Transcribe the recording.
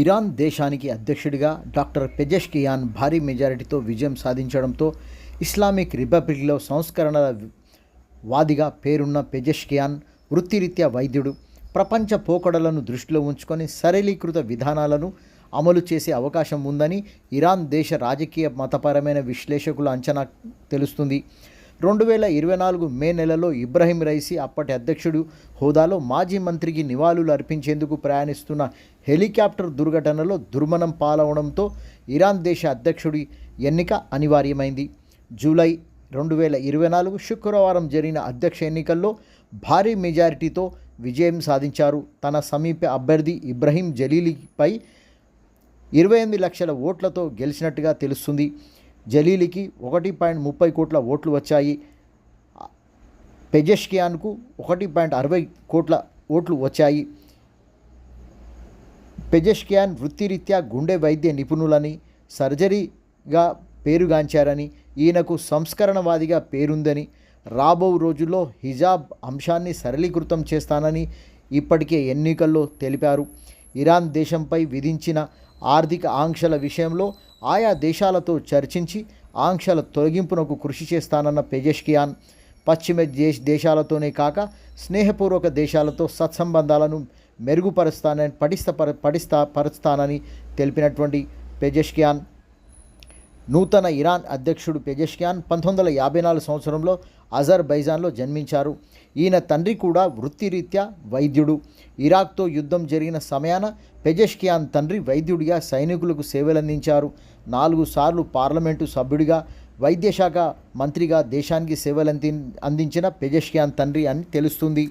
Iran దేశానికి అధ్యక్షుడిగా doctor Pezeshkian భారీ మెజారిటీతో విజయం సాధించడంతో ఇస్లామిక్ రిపబ్లిక్లో సంస్కరణల వాదిగా పేరున్న పెజెష్కియాన్ వృత్తిరీత్యా వైద్యుడు ప్రపంచ పోకడలను దృష్టిలో ఉంచుకొని సరళీకృత విధానాలను అమలు చేసే అవకాశం ఉందని ఇరాన్ దేశ రాజకీయ మతపరమైన విశ్లేషకుల అంచనా తెలుస్తుంది. రెండు వేల ఇరవై నాలుగు మే నెలలో ఇబ్రహీం రైసీ అప్పటి అధ్యక్షుడు హోదాలో మాజీ మంత్రికి నివాళులు అర్పించేందుకు ప్రయాణిస్తున్న హెలికాప్టర్ దుర్ఘటనలో దుర్మనం పాలవడంతో ఇరాన్ దేశ అధ్యక్షుడి ఎన్నిక అనివార్యమైంది. జూలై రెండు వేల ఇరవై నాలుగు శుక్రవారం జరిగిన అధ్యక్ష ఎన్నికల్లో భారీ మెజారిటీతో విజయం సాధించారు. తన సమీప అభ్యర్థి ఇబ్రహీం జలీలీపై ఇరవై ఎనిమిది లక్షల ఓట్లతో గెలిచినట్టుగా తెలుస్తుంది. జలీలికి ఒకటి పాయింట్ ముప్పై కోట్ల ఓట్లు వచ్చాయి. పెజెష్కియాన్కు ఒకటి పాయింట్ అరవై కోట్ల ఓట్లు వచ్చాయి. పెజెష్కియాన్ వృత్తిరీత్యా గుండె వైద్య నిపుణులని సర్జరీగా పేరుగాంచారని ఈయనకు సంస్కరణవాదిగా పేరుందని రాబో రోజుల్లో హిజాబ్ అంశాన్ని సరళీకృతం చేస్తానని ఇప్పటికే ఎన్నికల్లో తెలిపారు. ఇరాన్ దేశంపై విధించిన ఆర్థిక ఆంక్షల విషయంలో ఆయా దేశాలతో చర్చించి ఆంక్షల తొలగింపునకు కృషి చేస్తానన్న పేజెష్కియాన్ పశ్చిమ దేశ దేశాలతోనే కాక స్నేహపూర్వక దేశాలతో సత్సంబంధాలను మెరుగుపరుస్తానని పటిష్ట పర పటిష్ట పరుస్తానని తెలిపినటువంటి పెజెష్కియాన్ నూతన ఇరాన్ అధ్యక్షుడు పెజెష్కియాన్ పంతొమ్మిది వందల యాభై నాలుగు సంవత్సరంలో అజర్బైజాన్లో జన్మించారు. ఈయన తండ్రి కూడా వృత్తిరీత్యా వైద్యుడు. ఇరాక్తో యుద్ధం జరిగిన సమయాన పెజెష్కియాన్ తండ్రి వైద్యుడిగా సైనికులకు సేవలందించారు. నాలుగు సార్లు పార్లమెంటు సభ్యుడిగా వైద్యశాఖ మంత్రిగా దేశానికి సేవలంది అందించిన పెజెష్కియాన్ తండ్రి అని తెలుస్తుంది.